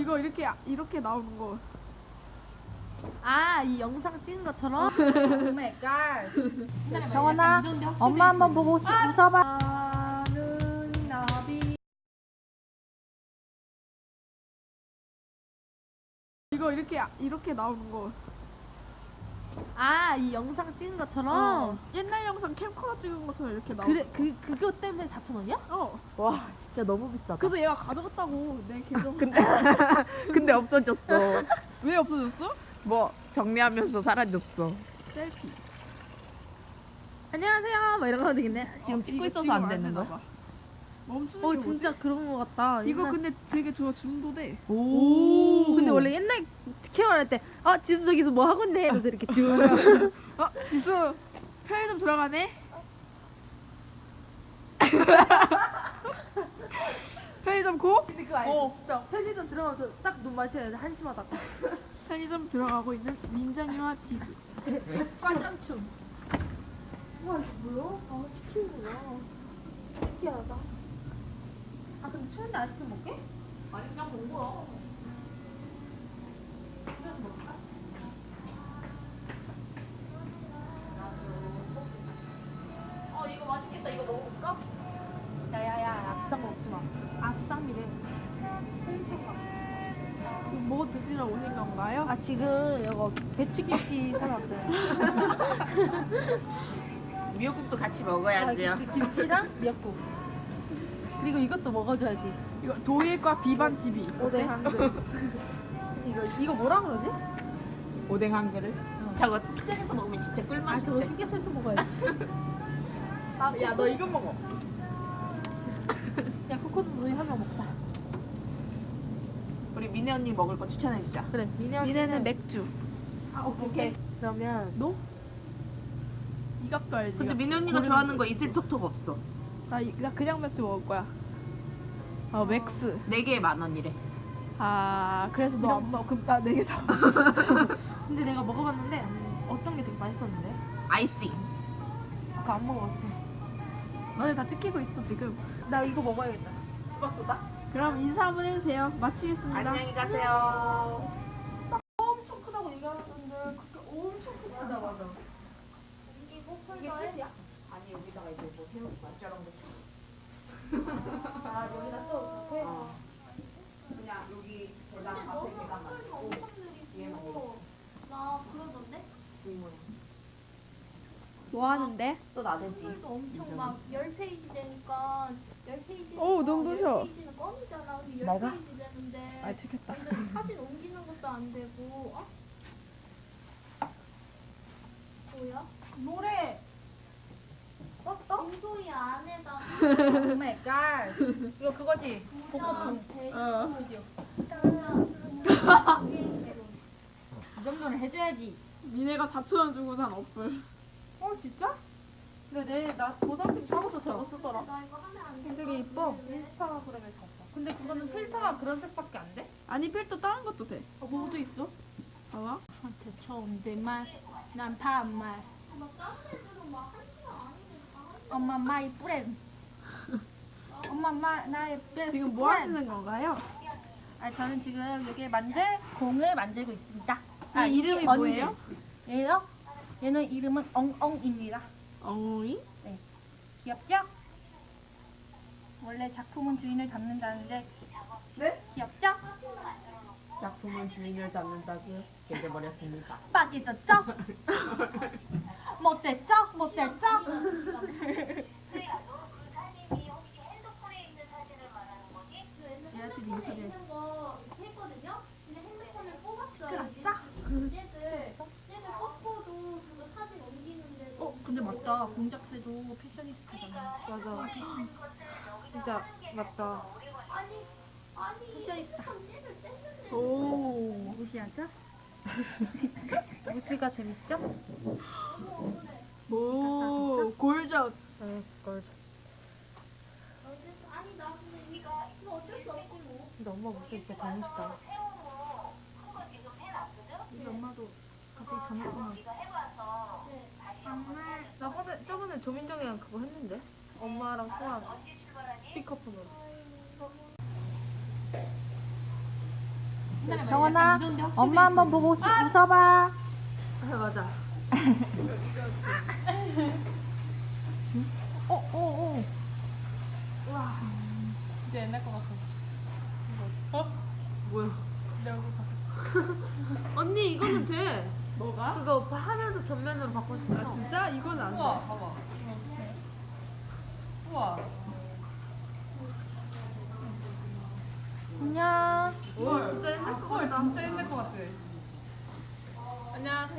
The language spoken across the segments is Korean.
이거 이렇게 이렇게 나오는 거. 아, 이 영상 찍은 것처럼? 정말 정원아, 엄마 한번 보고 혹시 웃어봐. 이거 이렇게 이렇게 나오는 거. 아, 이 영상 찍은 것처럼? 어. 옛날 영상 캠코더 찍은 것처럼 이렇게 나오는 그래, 그, 그거 때문에 4,000원이야? 어. 와 진짜 너무 비싸다. 그래서 얘가 가져갔다고 내 계정. 근데 없어졌어. 왜 없어졌어? 뭐 정리하면서 사라졌어. 셀피. 안녕하세요. 뭐 이런 거 되겠네. 지금 어, 찍고 있어서 안 되는 거야? 봐. 멈추는 어, 게 진짜 그런 거 같다. 뭐지? 이거 옛날- 근데 되게 좋아 중도돼. 오. 근데 원래 옛날 키워할 때, 어, 지수 저기서 뭐 하고 있네? 이러면서 이렇게 쭉. 어 지수 편의점 들어가네. 편의점 고? 근데 그거 알지? 어. 편의점 들어가면서 딱 눈 마주쳐야 돼. 한심하다고. 편의점 들어가고 있는 민정이와 지수. 우와, 이거 뭐야? 아, 치킨이구나. 신기하다. 아, 근데 추운데 아이스크림 먹게? 아니, 그냥 먹어. 그래서 먹을까? 어, 이거 맛있겠다. 이거 먹어볼까? 야야야, 비싼 거 먹지 마. 아싸미래. 홍차가. 지금 뭐 드시러 오신 건가요? 아 지금 이거 배추김치 사놨어요. 미역국도 같이 아, 먹어야지요. 김치, 김치랑 미역국. 그리고 이것도 먹어줘야지. 이거 도일과 비반 TV. 오뎅 한 그릇. 이거 이거 뭐라 그러지? 오뎅 한 그릇. 저거 숙제에서 먹으면 진짜 아 꿀맛인데. 저거 휴게소에서 먹어야지. 아, 야 너 이거 먹어. 야 코코넛 우유 하나 먹자. 우리 미네 언니 먹을 거 추천해 주자. 그래 미네 미네는 맥주. 아 오케이 오케이. 그러면 너? 이갑도 알지? 근데. 미네 언니가 좋아하는 거. 거 이슬톡톡 없어. 나, 이- 나 그냥 맥주 먹을 거야. 어 맥스. 네 개에 만 원이래. 아 그래서 너안 먹어? 그럼 나네개 사. 근데 내가 먹어봤는데 음, 어떤 게 되게 맛있었는데? 아이싱. 아까 안 먹어봤어. 너네 다 찍히고 있어 지금. 나 이거 먹어야겠다. 수박 소다. 그럼 인사 한번 해주세요. 마치겠습니다. 안녕히 가세요. 엄청 크다고 얘기하는데 그게 엄청 크다. 맞아 맞아. 이게 끝이야? 아니 여기다가 이제 뭐 해놓을 거야. 아 여기다 또 이렇게. 어. 그냥 여기 계단 앞에 계단 뒤에만 이렇게 나 그러던데? 질문. 뭐 하는데? 또 나대지. 또 엄청 막 10페이지 되니까 10페이지 어우, 눈부셔. 10페이지는 껌이잖아. 근데 내가? 10페이지 되는데 아 찍혔다. 완전 사진 옮기는 것도 안 되고 어? 뭐야? 노래. 빙소리 안에다가 오 마이 갓. 이거 그거지. 모자 어. 이 정도는 해줘야지. 니네가 4천 원 주고 산 어플. 어 진짜? 근데 내 나 고등학교 처음부터 저거 쓰더라. 나 이거 하면 안 돼. 되게 이뻐. 인스타그램에 샀어. 근데 그거는 필터가 그런 색밖에 안 돼? 아니 필터 다른 것도 돼. 어 뭐도 있어? 봐봐. 한테 좋은데 말, 난 반말. 막 다른 애들은 막 엄마 마이 프렌. 엄마 마 나의 베스트 지금 뭐 하시는 건가요? 아 저는 지금 여기 만들 공을 만들고 있습니다. 아, 이 이름이 뭐예요? 얘요? 얘는 이름은 엉엉입니다. 어이? 귀엽죠? 원래 작품은 주인을 닮는다는데 네? 귀엽죠? 작품은 주인을 닮는다고 깨져버렸습니다. 빠지졌죠? 못됐죠? 못됐죠? 핸드폰에 있는 거 이렇게 했거든요? 근데 핸드폰을 뽑았어요. 그랬죠? 얘들 얘들 뽑고도 그거 사진 옮기는데 어 근데 맞다 공작새도 패셔니스타잖아 맞아 진짜 맞다 아니 아니 패셔니스타 얘들 뗐는데 오. 무시하죠? 무시가 재밌죠? 오. 골저스. 네 그걸 아니 나 근데 이거 이거 어쩔 수 뭐. 근데 엄마 목소리 진짜 재밌다 우리 엄마도 갑자기 전화번호 정말 나 저번에, 저번에 조민정이랑 그거 했는데 엄마랑 통화 스피커폰으로 정원아, 엄마 한 번 보고 웃- 웃어봐. 맞아. 어, 어, 어. 와. 이제 옛날 것 같아. 어? 뭐야? 내 얼굴 봐. 언니 이거는 돼. 뭐가? 그거 하면서 전면으로 바꿀 수 있어. 아, 진짜? 이건 안 돼. 우와, 봐봐. 우와. 안녕. 오 진짜 옛날 거 헐, 같다. 진짜 옛날 것 같아.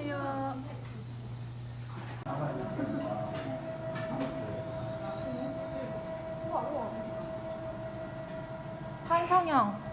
안녕하세요. 한성형.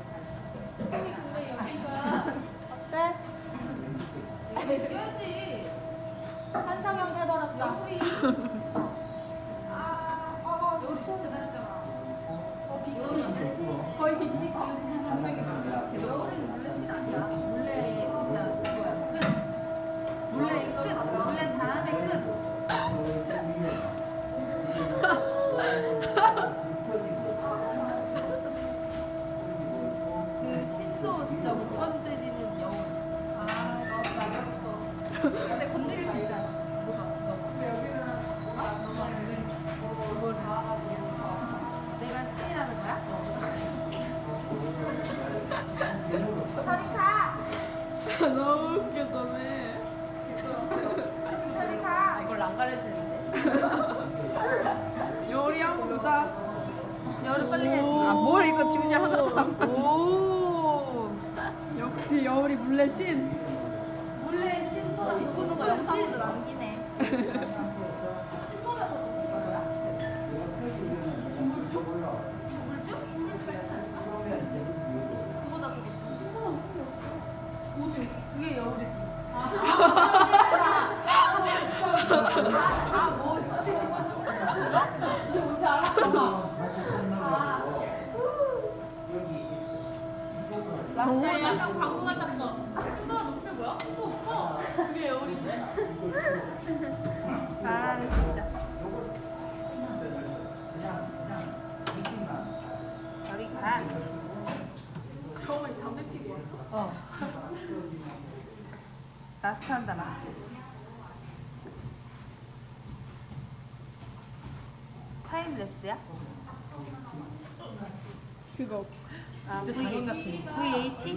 요리 한번 보자. 열을 빨리 해야지. 아, 뭘 이거 지금 하나도 안 오! 역시 여울이 물레 신. 몰래 신보다 뒷부는 거 영상도 남기네. 라스트 한다, 라스트. 타임랩스야? 그거. 아, v, VH?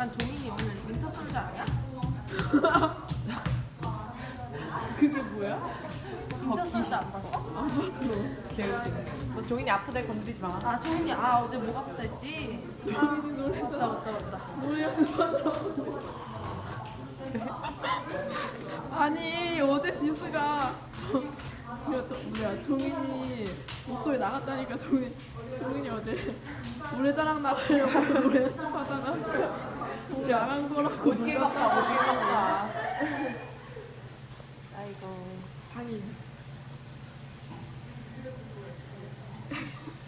약간 종인이 오늘 윈터 솔저 아니야? 그게 뭐야? 윈터 솔저 안 봤어? 안 봤어. 개웃기네. 너 종인이 아프대 건드리지 마. 아 종인이 아 어제 목 아프다 했지? 종인이 노래 맞다 맞다 맞다 노래 연습하더라고. 아니 어제 지수가 저, 뭐야 종인이 목소리 나갔다니까 종인 종인이 어제 노래자랑 나가려고 노래 연습하다가 안한 거라고 어떻게 갚아, 어떻게 갚아. 아이고. 장인.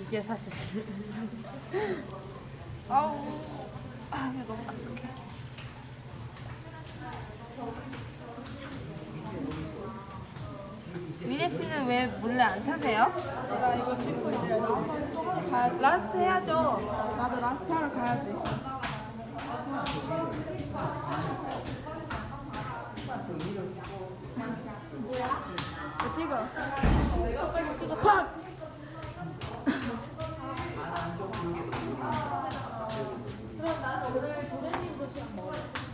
이게 사실. 아우. 아 이거 너무 딱딱해. 미네 씨는 왜 몰래 안 차세요? 나 이거 찍고 이제 나 한번 또 하러 가야지. 라스트 해야죠. 나도 라스트 하러 가야지 찍어 찍어 팍! 또?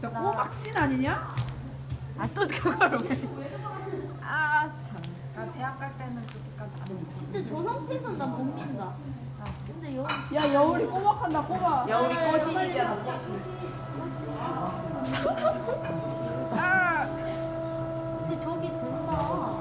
진짜 꼬박신 아니냐? 아 또 그걸 왜? 아 참. 나 대학 갈 때는 그렇게까지 안 했어. 저 상태에서 난 못 민다. 근데 여기 야 여울이 꼬박한다 꼬박. 여울이 아, 꼬시니까. 아. 근데 저기 된다.